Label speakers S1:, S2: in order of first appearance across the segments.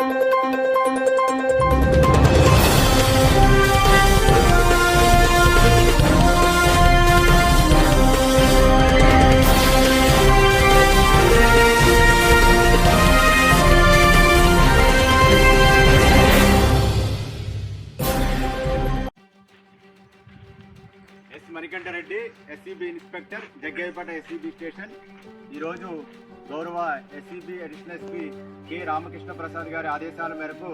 S1: S Manikanthareddy SCB inspector Jaggayyapeta SCB station ఈరోజు గౌరవ SCB additional SP K Ramakrishna Prasad గారి ఆదేశాల మేరకు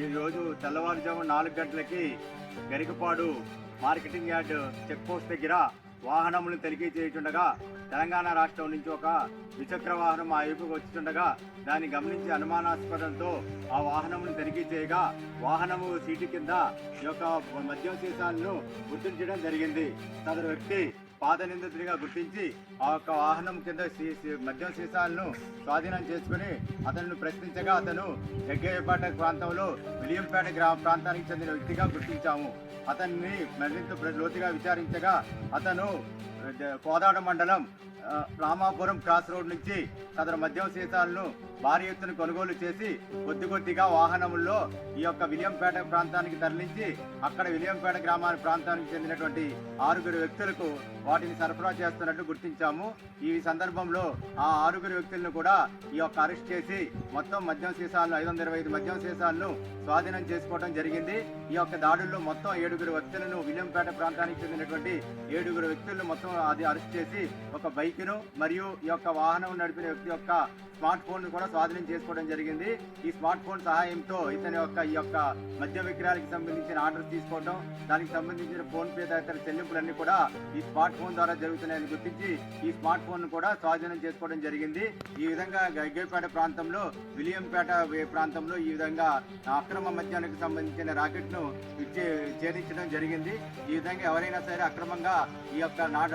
S1: ఈరోజు తెల్లవారుజాము నాలుగు గంటలకి Garikapadu marketing yard check post దగ్గర వాహనములను తనిఖీ చేయుచుండగా తెలంగాణ రాష్ట్రం నుంచి ఒక ద్విచక్ర వాహనం ఆ వైపుకు వచ్చుచుండగా దాన్ని గమనించి అనుమానాస్పదంతో ఆ వాహనమును తనిఖీ చేయగా వాహనము సీటు కింద ఈ యొక్క మద్యం సీసాలను గుర్తించడం జరిగింది. సదరు వ్యక్తి పాత నిందితుడిగా గుర్తించి ఆ యొక్క వాహనం కింద మద్యం సీసాలను స్వాధీనం చేసుకుని అతను ప్రశ్నించగా అతను జగ్గయ్యపేట ప్రాంతంలో విలియంపేట గ్రామ ప్రాంతానికి చెందిన వ్యక్తిగా గుర్తించాము. అతన్ని మరింత లోతుగా విచారించగా అతను కోదాడ మండలం రామాపురం క్రాస్ రోడ్ నుంచి సదరు మద్యం సీసాలను భారీ ఎత్తున కొనుగోలు చేసి కొద్ది కొద్దిగా వాహనముల్లో ఈ యొక్క విలియంపేట ప్రాంతానికి తరలించి అక్కడ విలియంపేట గ్రామానికి ప్రాంతానికి చెందినటువంటి ఆరుగురు వ్యక్తులకు వాటిని సరఫరా చేస్తున్నట్టు గుర్తించాము. ఈ సందర్భంలో ఆ ఆరుగురు వ్యక్తులను కూడా ఈ యొక్క అరెస్ట్ చేసి మొత్తం మద్యం సీసాలను ఐదు వందల ఇరవై ఐదు మద్యం సీసాలను స్వాధీనం చేసుకోవడం జరిగింది. ఈ యొక్క దాడుల్లో మొత్తం ఏడుగురు వ్యక్తులను విలియంపేట ప్రాంతానికి చెందినటువంటి ఏడుగురు వ్యక్తులను మొత్తం అది అరెస్ట్ చేసి ఒక బైక్ను మరియు ఈ యొక్క వాహనం నడిపిన వ్యక్తి యొక్క స్మార్ట్ ఫోన్ కూడా స్వాధీనం చేసుకోవడం జరిగింది. ఈ స్మార్ట్ ఫోన్ సహాయంతో ఇతని యొక్క ఈ యొక్క మద్య విక్రయాలకు సంబంధించిన ఆర్డర్ తీసుకోవడం దానికి సంబంధించిన ఫోన్ పే తదితర చెల్లింపులన్నీ కూడా ఈ స్మార్ట్ ఫోన్ ద్వారా జరుగుతున్నాయని గుర్తించి ఈ స్మార్ట్ ఫోన్ కూడా స్వాధీనం చేసుకోవడం జరిగింది. ఈ విధంగా గగ్గేపేట ప్రాంతంలో విలియంపేట వే- ప్రాంతంలో ఈ విధంగా అక్రమ మద్యానికి సంబంధించిన రాకెట్ను ఛేదించడం జరిగింది. ఈ విధంగా ఎవరైనా సరే అక్రమంగా ఈ యొక్క నాట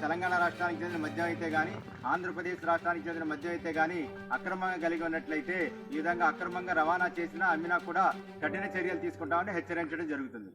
S1: తెలంగాణ రాష్ట్రానికి చెందిన మద్యం అయితే కానీ ఆంధ్రప్రదేశ్ రాష్ట్రానికి చెందిన మద్యం అయితే కానీ అక్రమంగా కలిగి ఉన్నట్లయితే ఈ విధంగా అక్రమంగా రవాణా చేసినా అమ్మినా కూడా కఠిన చర్యలు తీసుకుంటామని హెచ్చరించడం జరుగుతుంది.